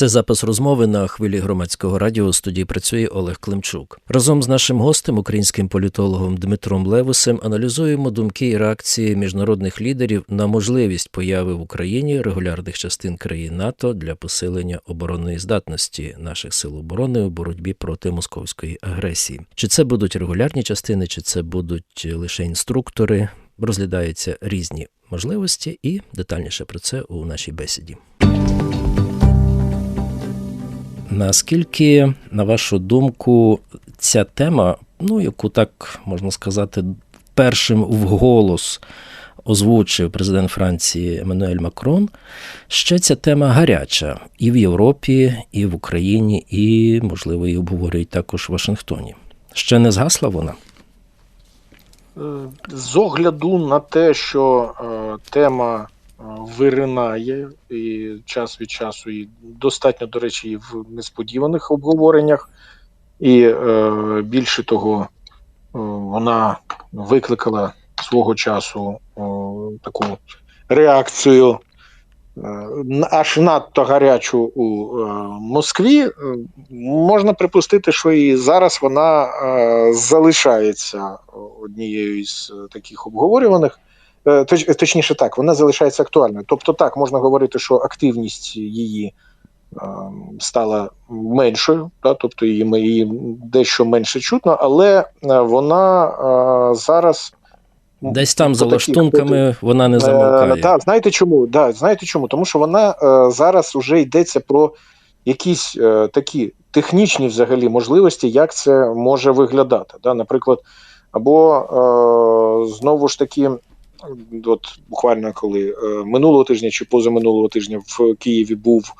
Це запис розмови на хвилі громадського радіо. У студії працює Олег Климчук. Разом з нашим гостем, українським політологом Дмитром Левусем, аналізуємо думки і реакції міжнародних лідерів на можливість появи в Україні регулярних частин країн НАТО для посилення оборонної здатності наших сил оборони у боротьбі проти московської агресії. Чи це будуть регулярні частини, чи це будуть лише інструктори? Розглядаються різні можливості, і детальніше про це у нашій бесіді. Наскільки, на вашу думку, ця тема, ну яку так можна сказати, першим вголос озвучив президент Франції Еммануель Макрон, ще ця тема гаряча і в Європі, і в Україні, і, можливо, і обговорюють також в Вашингтоні. Ще не згасла вона? З огляду на те, що е, тема виринає і час від часу, і достатньо, до речі, і в несподіваних обговореннях, і е, більше того, е, вона викликала свого часу е, таку реакцію. Е, аж надто гарячу у е, Москві, е, можна припустити, що і зараз вона е, залишається однією із таких обговорюваних. Е, точ, точніше так, вона залишається актуальною. Тобто, так можна говорити, що активність її е, стала меншою, да, тобто її, її дещо менше чутно, але е, вона е, зараз. Десь там за лаштунками вона не замовкає. Е, так, знаєте чому? Да, знаєте чому? Тому що вона е, зараз вже йдеться про якісь е, такі технічні взагалі можливості, як це може виглядати. Да? Наприклад, або е, знову ж таки от буквально коли е, минулого тижня чи позаминулого тижня в Києві був е,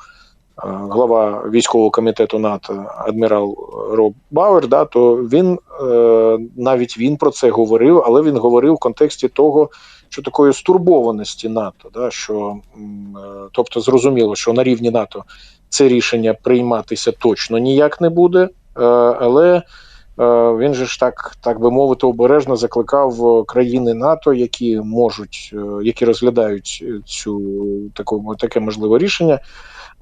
глава військового комітету НАТО адмірал Роб Бауер, да, то він е, навіть він про це говорив, але він говорив в контексті того, що такої стурбованості НАТО, да, що тобто зрозуміло, що на рівні НАТО це рішення прийматися точно ніяк не буде, але він же ж так так би мовити, обережно закликав країни НАТО, які можуть, е, які розглядають цю таку таке можливе рішення,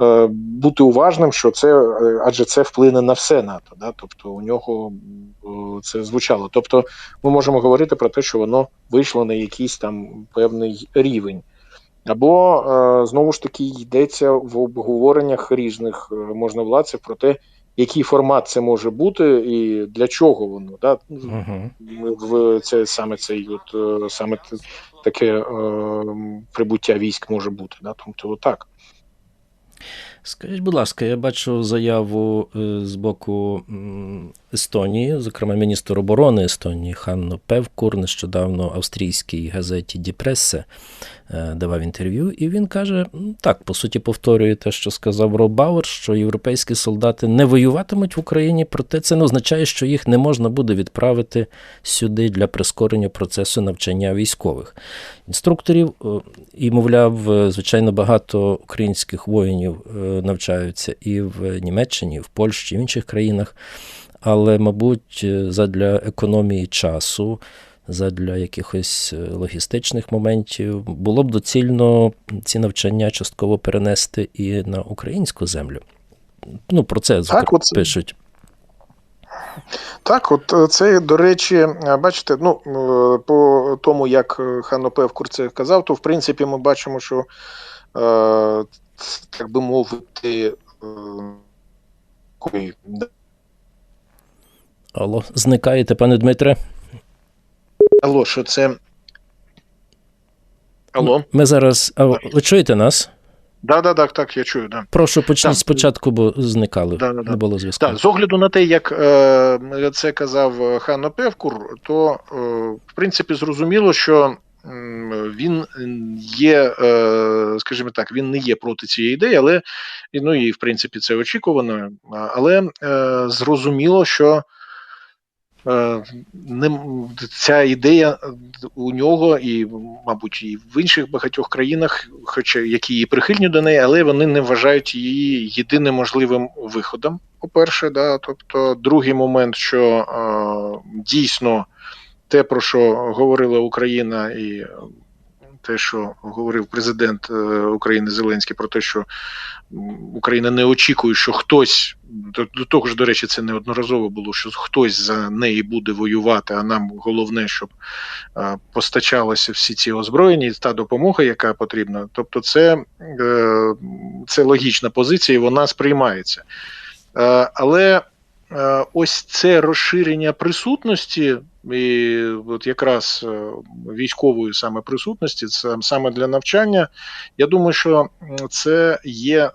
е, бути уважним, що це адже це вплине на все НАТО. Да? Тобто у нього це звучало. Тобто, ми можемо говорити про те, що воно вийшло на якийсь там певний рівень. Або знову ж таки йдеться в обговореннях різних можновладців про те, який формат це може бути, і для чого воно да угу. в це саме цей от е, саме таке е, прибуття військ може бути. Да, тобто так. Скажіть, будь ласка, я бачу заяву е, з боку Естонії, зокрема, міністр оборони Естонії Ханно Певкур, нещодавно австрійській газеті Діпресе давав інтерв'ю, і він каже: так, по суті, повторює те, що сказав Роб Бауер, що європейські солдати не воюватимуть в Україні, проте це не означає, що їх не можна буде відправити сюди для прискорення процесу навчання військових інструкторів. Е, і, мовляв, е, звичайно, багато українських воїнів навчаються і в Німеччині, і в Польщі, і в інших країнах. Але, мабуть, задля економії часу, задля якихось логістичних моментів, було б доцільно ці навчання частково перенести і на українську землю. Ну, про це так, от... пишуть. Так, от це, до речі, бачите, ну по тому, як Ханно Певкур це казав, то в принципі ми бачимо, що, так би мовити, Алло, зникаєте, пане Дмитре? Алло, що це? Алло? Ми зараз. А ви чуєте нас? Да, да, так, так, я чую. Да. Прошу почніть да. спочатку, бо зникали. Да, да, не було зв'язку. Да, З огляду на те, як е, це казав Ханно Певкур, то е, в принципі зрозуміло, що він є, е, скажімо так, він не є проти цієї ідеї, але ну і в принципі це очікувано. Але е, зрозуміло, що Е, ця ідея у нього і, мабуть, і в інших багатьох країнах, хоча які і прихильні до неї, але вони не вважають її єдиним можливим виходом. По-перше, да, тобто, другий момент, що е, дійсно те, про що говорила Україна, і те, що говорив президент е, України Зеленський, про те, що Україна не очікує, що хтось до, того ж, до речі, це неодноразово було, що хтось за неї буде воювати. А нам головне, щоб е, постачалися всі ці озброєні та допомога, яка потрібна. Тобто, це, е, це логічна позиція, і вона сприймається. Але ось це розширення присутності, і от якраз е, військової саме присутності, це саме для навчання. Я думаю, що це є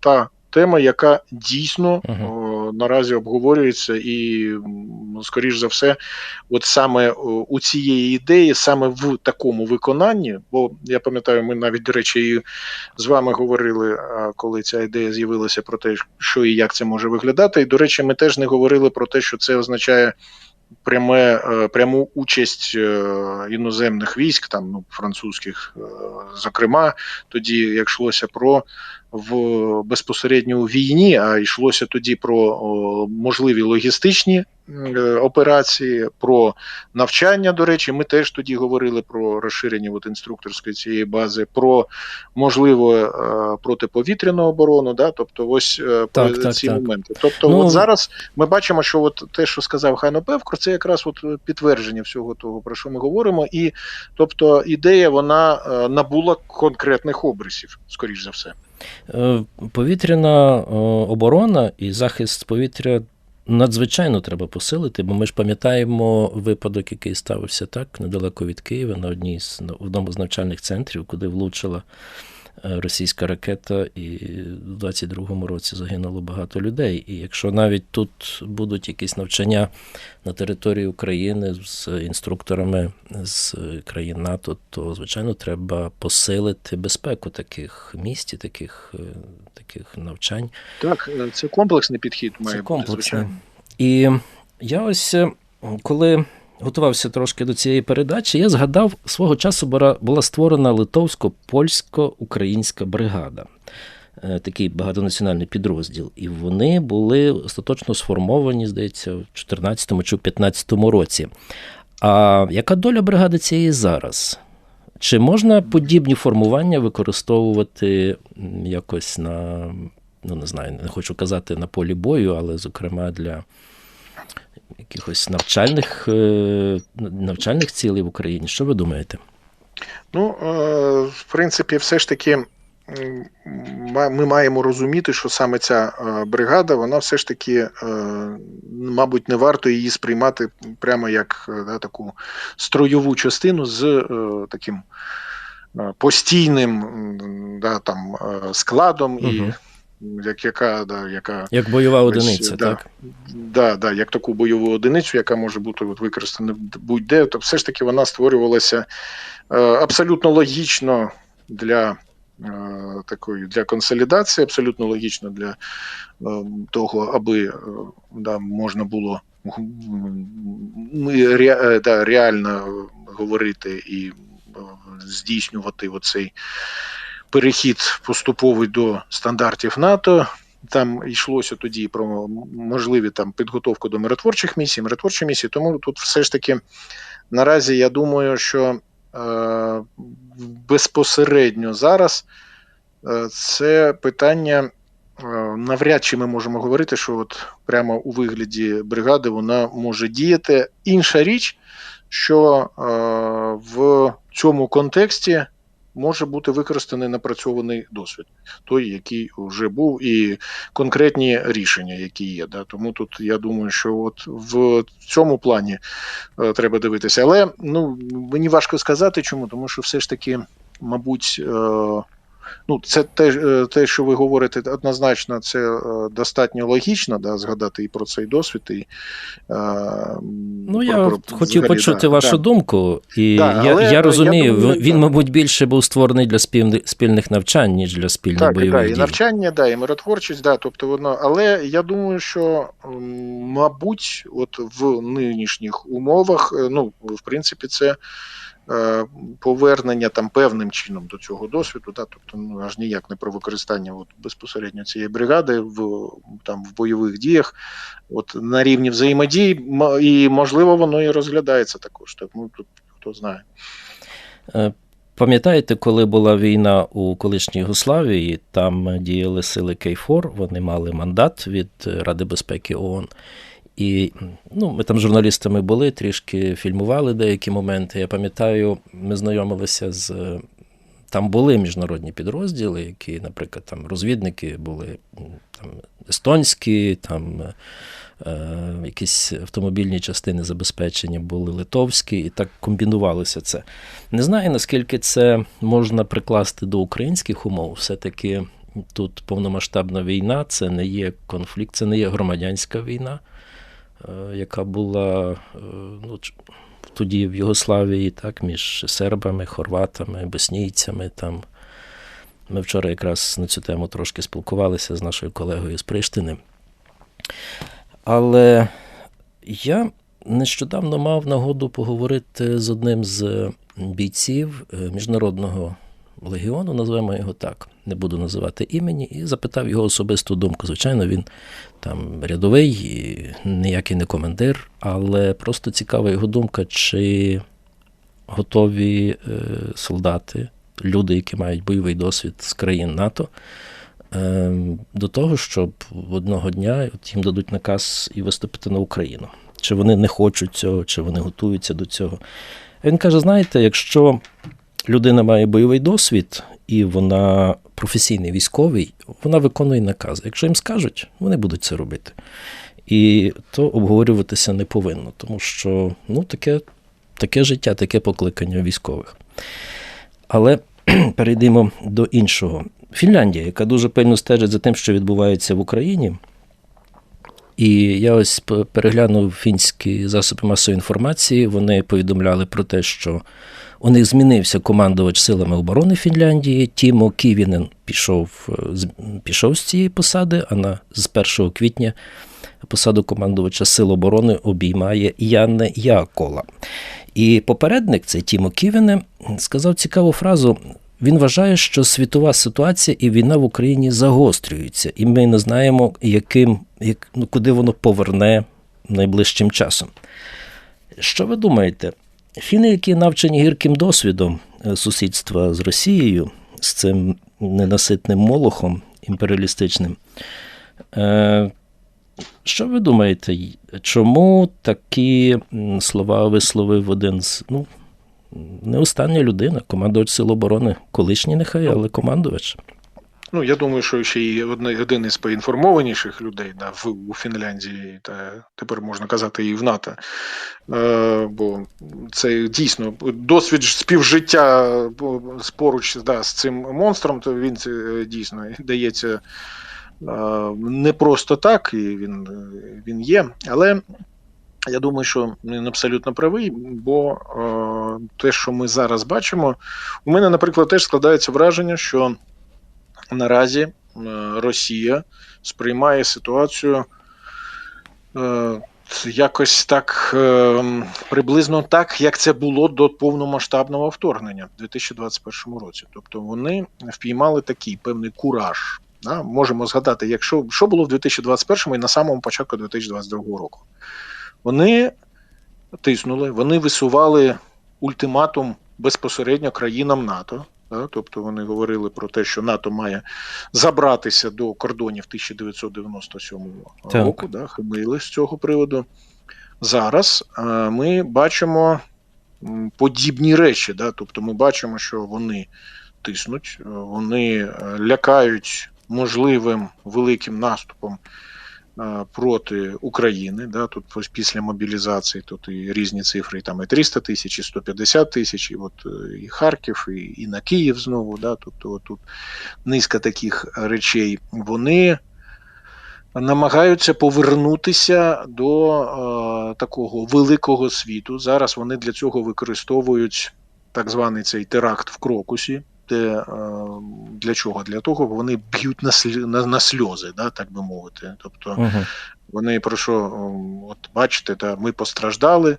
та тема, яка дійсно uh-huh. наразі обговорюється, і скоріш за все, от саме у цієї ідеї, саме в такому виконанні, бо я пам'ятаю, ми навіть до речі, і з вами говорили, коли ця ідея з'явилася про те, що і як це може виглядати. І до речі, ми теж не говорили про те, що це означає. Пряме е, пряму участь е, іноземних військ, там ну французьких, е, зокрема, тоді як йшлося про в безпосередньо війні, а йшлося тоді про можливі логістичні операції, про навчання. До речі, ми теж тоді говорили про розширення от інструкторської цієї бази, про можливо е, протиповітряну оборону. Да, тобто, ось е, так, так, ці так. моменти. Тобто, ну, от зараз ми бачимо, що от те, що сказав Хайно Певкор, це якраз от підтвердження всього того, про що ми говоримо, і тобто ідея вона набула конкретних обрисів, скоріш за все. Е, повітряна е, оборона і захист повітря надзвичайно треба посилити, бо ми ж пам'ятаємо випадок, який ставився так недалеко від Києва на одній з на одному з навчальних центрів, куди влучила російська ракета, і в 22-му році загинуло багато людей. І якщо навіть тут будуть якісь навчання на території України з інструкторами з країн НАТО, то звичайно треба посилити безпеку таких місць, таких е, таких навчань. Так, е, це комплексний підхід має це комплексний. бути, І я ось коли готувався трошки до цієї передачі, я згадав, свого часу була створена литовсько-польсько-українська бригада. Е, такий багатонаціональний підрозділ, і вони були остаточно сформовані, здається, в 2014 чи 2015 році. А яка доля бригади цієї зараз? Чи можна подібні формування використовувати якось на, ну не знаю, не хочу казати на полі бою, але, зокрема, для якихось навчальних е, навчальних цілей в Україні. Що ви думаєте? Ну, е, в принципі, все ж таки. Ми маємо розуміти, що саме ця е, бригада, вона все ж таки, мабуть, не варто її сприймати прямо як да, таку строєву частину з таким постійним да, там, складом угу. Як яка, да, яка як бойова одиниця, да, так? Да, да, як таку бойову одиницю, яка може бути от використана будь-де, то все ж таки вона створювалася е, абсолютно логічно для е, такої для консолідації, абсолютно логічно для е, того, аби е, да, можна було ми ре, да, реально говорити і здійснювати оцей перехід поступовий до стандартів НАТО. Там йшлося тоді про можливі там підготовку до миротворчих місій, миротворчі місії. Тому тут все ж таки наразі я думаю, що е, безпосередньо зараз е, це питання. Е, навряд чи ми можемо говорити, що от прямо у вигляді бригади вона може діяти. Інша річ, що е, в цьому контексті може бути використаний напрацьований досвід, той, який вже був, і конкретні рішення, які є. Да? Тому тут я думаю, що от в цьому плані е, треба дивитися. Але ну мені важко сказати, чому, тому що все ж таки, мабуть. Е, Ну, це те, е, те, що ви говорите, однозначно, це е, достатньо логічно, да, згадати і про цей досвід. І, е, Ну, я про, хотів взагалі, почути да, вашу да. думку, і да, я я розумію, я думаю, він, мабуть, більше був створений для спільних спільних навчань, ніж для спільних так, бойових так, дій. і навчання, да, і миротворчість, да, тобто воно, але я думаю, що, мабуть, от в нинішніх умовах, ну, в принципі, це. Е, повернення там певним чином до цього досвіду, да, тобто ну аж ніяк не про використання от, безпосередньо цієї бригади в там в бойових діях, от на рівні взаємодії, і можливо воно і розглядається також. Так ну тут хто знає. Е, Пам'ятаєте, коли була війна у колишній Югославії, там діяли сили Кейфор, вони мали мандат від Ради безпеки ООН. І ну, ми там журналістами були, трішки фільмували деякі моменти. Я пам'ятаю, ми знайомилися з. Там були міжнародні підрозділи, які, наприклад, там розвідники були там, естонські, там е, якісь автомобільні частини забезпечення були литовські, і так комбінувалося це. Не знаю, наскільки це можна прикласти до українських умов. Все-таки тут повномасштабна війна, це не є конфлікт, це не є громадянська війна. Е, яка була е, ну, тоді в Югославії, так, між сербами, хорватами, боснійцями. Там. Ми вчора якраз на цю тему трошки спілкувалися з нашою колегою з Приштини. Але я нещодавно мав нагоду поговорити з одним з бійців е, міжнародного легіону, називаємо його так, не буду називати імені, і запитав його особисту думку. Звичайно, він там рядовий, ніякий не командир, але просто цікава його думка, чи готові е, солдати, люди, які мають бойовий досвід з країн НАТО. Е, до того, щоб одного дня от їм дадуть наказ і виступити на Україну. Чи вони не хочуть цього, чи вони готуються до цього. Він каже: знаєте, якщо людина має бойовий досвід і вона професійний військовий, вона виконує накази. Якщо їм скажуть, вони будуть це робити. І то обговорюватися не повинно, тому що ну, таке, таке життя, таке покликання військових. Але перейдемо до іншого. Фінляндія, яка дуже пильно стежить за тим, що відбувається в Україні. І я ось переглянув фінські засоби масової інформації. Вони повідомляли про те, що у них змінився командувач силами оборони Фінляндії. Тімо Ківінен пішов е, пішов з цієї посади, а на з 1 квітня посаду командувача Сил оборони обіймає Янне Якола. І попередник, цей Тімо Ківіне, сказав цікаву фразу. Він вважає, що світова ситуація і війна в Україні загострюються, і ми не знаємо, яким, як, ну, куди воно поверне найближчим часом. Що ви думаєте? Фіни, які навчені гірким досвідом е, сусідства з Росією, з цим ненаситним молохом імперіалістичним, е, що ви думаєте, чому такі слова висловив один з ну, не остання людина, командувач Сил оборони, колишній нехай, але командувач? Ну, я думаю, що ще й один із поінформованіших людей да, в у Фінляндії, та тепер можна казати, і в НАТО. Е, Бо це дійсно досвід співжиття поруч да, з цим монстром, то він це дійсно дається е, не просто так, і він, він є. Але. Я думаю, що він абсолютно правий, бо е, те, що ми зараз бачимо, у мене, наприклад, теж складається враження, що наразі е, Росія сприймає ситуацію е, якось так е, приблизно так, як це було до повномасштабного вторгнення в 2021 році. Тобто вони впіймали такий певний кураж. Да? Можемо згадати, якщо що було в 2021 і на самому початку 2022 року. Вони тиснули, вони висували ультиматум безпосередньо країнам НАТО. Да? Тобто вони говорили про те, що НАТО має забратися до кордонів 1997 так. року, да? химили з цього приводу. Зараз е, ми бачимо подібні речі. Да? Тобто ми бачимо, що вони тиснуть, е, вони е, лякають можливим великим наступом проти України. Да, Тут після мобілізації тут і різні цифри, там і 300 тисяч, і 150 тисяч, і от е, і Харків, і і на Київ знову. Да, Тобто тут низка таких речей. Вони намагаються повернутися до е, такого великого світу. Зараз вони для цього використовують так званий цей теракт в Крокусі. Де е, для чого? Для того вони б'ють на на, на сльози, да, так би мовити. Тобто uh вони про що от бачите, та ми постраждали,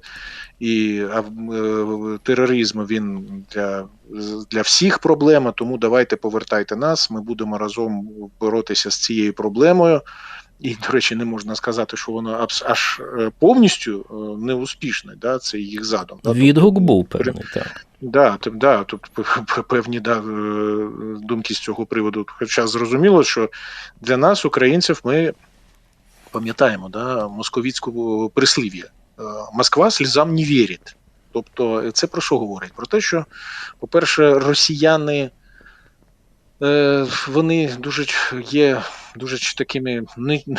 і а, е, тероризм він для для всіх проблема, тому давайте повертайте нас. Ми будемо разом боротися з цією проблемою. І, до речі, не можна сказати, що воно аж повністю не успішне. Да, Це їх задум. Да? Відгук тобто, був певний, так. Да, да, тут певні да, думки з цього приводу. Хоча зрозуміло, що для нас, українців, ми пам'ятаємо да, московіцьку прислів'я. Москва слізам не вірить. Тобто, це про що говорить? Про те, що, по-перше, росіяни е, вони дуже є дуже такими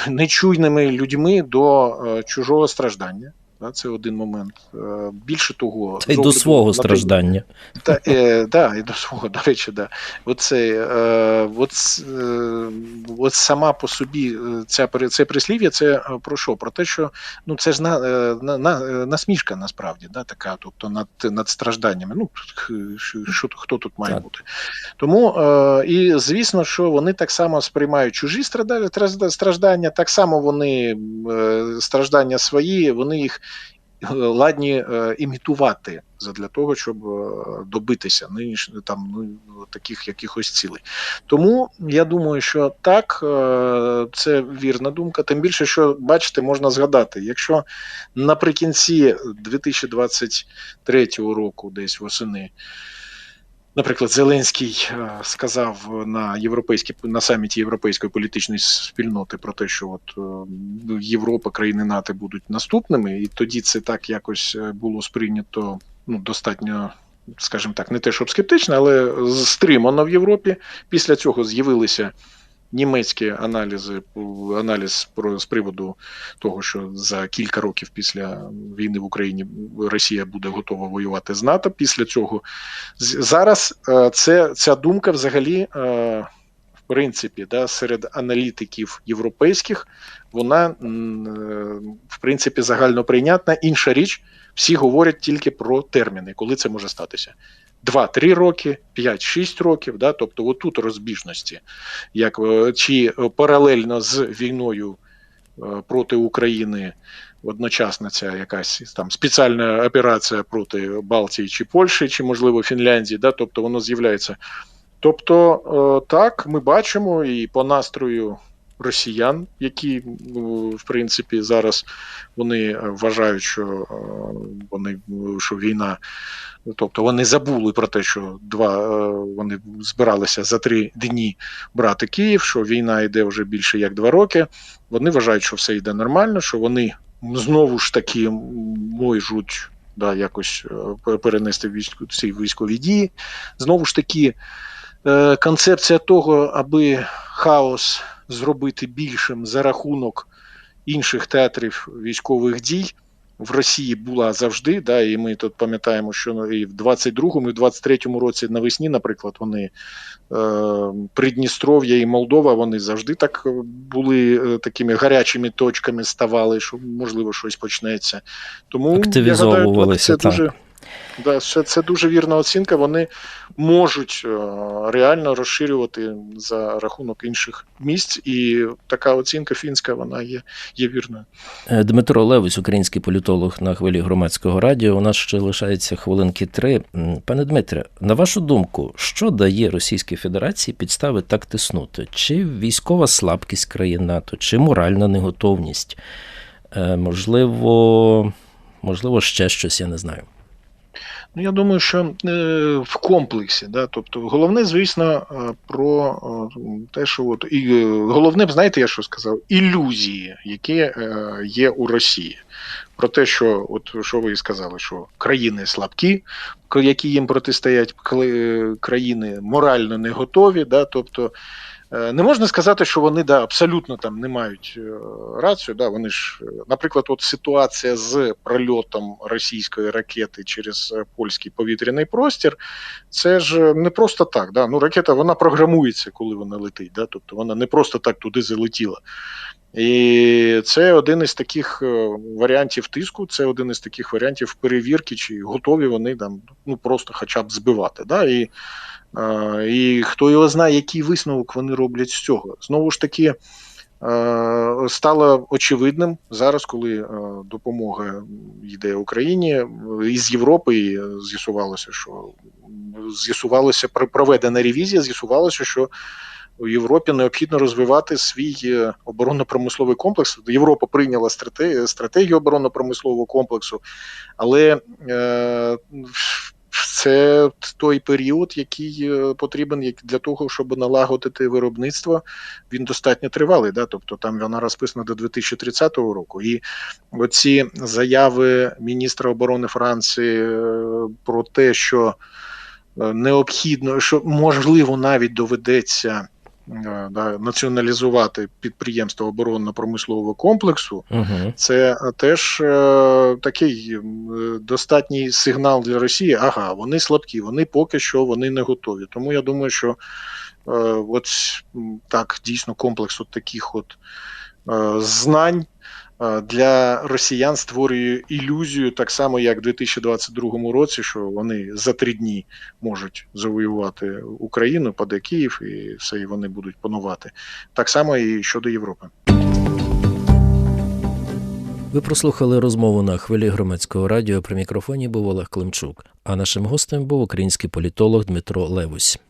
нечуйними людьми до е, чужого страждання. Це один момент. Е, більше того, Та й до свого страждання. Та, е, да, і до свого, до речі, да. Оце, е, от, е, от сама по собі е, ця це прислів'я, це е, про що? Про те, що ну це ж на, на, на, насмішка насправді, да, така, тобто над над стражданнями. Ну, що, Хто тут має так. бути? Тому е, і звісно, що вони так само сприймають чужі страждання, так само вони страждання свої, вони їх ладні е, імітувати для того, щоб е, добитися нинішніх там ну, таких якихось цілей. Тому я думаю, що так, е, це вірна думка. Тим більше, що бачите, можна згадати, якщо наприкінці 2023 року, десь восени. Наприклад, Зеленський е, сказав на європейській на саміті європейської політичної спільноти про те, що от е, Європа, країни НАТО будуть наступними, і тоді це так якось е, було сприйнято ну достатньо, скажімо так, не те, щоб скептично, але стримано в Європі. Після цього з'явилися німецькі аналізи, аналіз про з приводу того, що за кілька років після війни в Україні Росія буде готова воювати з НАТО. Після цього зараз е, це ця думка взагалі. Е, в принципі, да, серед аналітиків європейських вона е, в принципі загально прийнятна. Інша річ, всі говорять тільки про терміни, коли це може статися. 2-3 роки, 5-6 років, да, тобто отут розбіжності, як е, чи паралельно з війною е, проти України одночасна ця якась там спеціальна операція проти Балтії чи Польщі, чи, можливо, Фінляндії, да, тобто воно з'являється. Тобто, е, так, ми бачимо і по настрою росіян, які в принципі зараз вони вважають, що вони що війна Тобто вони забули про те, що два е, вони збиралися за три дні брати Київ, що війна йде вже більше як два роки. Вони вважають, що все йде нормально, що вони знову ж таки можуть да, якось е, перенести війську ці військові дії. Знову ж таки, е, концепція того, аби хаос зробити більшим за рахунок інших театрів військових дій в Росії була завжди, да, і ми тут пам'ятаємо, що і в 22-му, і в 23-му році навесні, наприклад, вони е, Придністров'я і Молдова, вони завжди так були е, такими гарячими точками, ставали, що можливо щось почнеться. Тому я гадаю, це так. дуже. Да, це, це дуже вірна оцінка. Вони можуть е, реально розширювати за рахунок інших місць, і така оцінка фінська вона є є вірною. Е, Дмитро Левось, український політолог на хвилі громадського радіо. У нас ще лишається хвилинки три. Пане Дмитре, на вашу думку, що дає Російській Федерації підстави так тиснути? Чи військова слабкість країн НАТО, чи моральна неготовність? Е, можливо, можливо, ще щось, я не знаю. Ну, я думаю, що е, в комплексі, да, тобто, головне, звісно, е, про е, те, що от і головне, знаєте, я що сказав, ілюзії, які є у Росії. Про те, що от що ви сказали, що країни слабкі, які їм протистоять, країни морально не готові, да, тобто. Е, не можна сказати, що вони да, абсолютно там не мають е, рацію. Да, Вони ж, е, наприклад, от ситуація з прольотом російської ракети через польський повітряний простір, це ж не просто так. Да? Ну, Ракета вона програмується, коли вона летить. Да? Тобто вона не просто так туди залетіла. І це один із таких варіантів тиску, це один із таких варіантів перевірки, чи готові вони там ну просто хоча б збивати. Да? І і хто його знає, який висновок вони роблять з цього. Знову ж таки, стало очевидним зараз, коли допомога йде Україні із Європи, з'ясувалося, що з'ясувалося проведена ревізія, з'ясувалося, що у Європі необхідно розвивати свій е, оборонно-промисловий комплекс. Європа прийняла стратегію оборонно-промислового комплексу, але е, це той період, який е, потрібен для того, щоб налагодити виробництво. Він достатньо тривалий. Да? Тобто там вона розписана до 2030 року. І оці заяви міністра оборони Франції е, про те, що е, необхідно, що можливо навіть доведеться. Е, да, націоналізувати підприємство оборонно-промислового комплексу, угу. це теж е, такий е, достатній сигнал для Росії. Ага, вони слабкі, вони поки що вони не готові. Тому я думаю, що е, от так дійсно комплекс от таких от е, знань для росіян створює ілюзію, так само як в 2022 році, що вони за три дні можуть завоювати Україну, паде Київ, і все і вони будуть панувати. Так само і щодо Європи. Ви прослухали розмову на хвилі громадського радіо. При мікрофоні був Олег Климчук. А нашим гостем був український політолог Дмитро Левусь.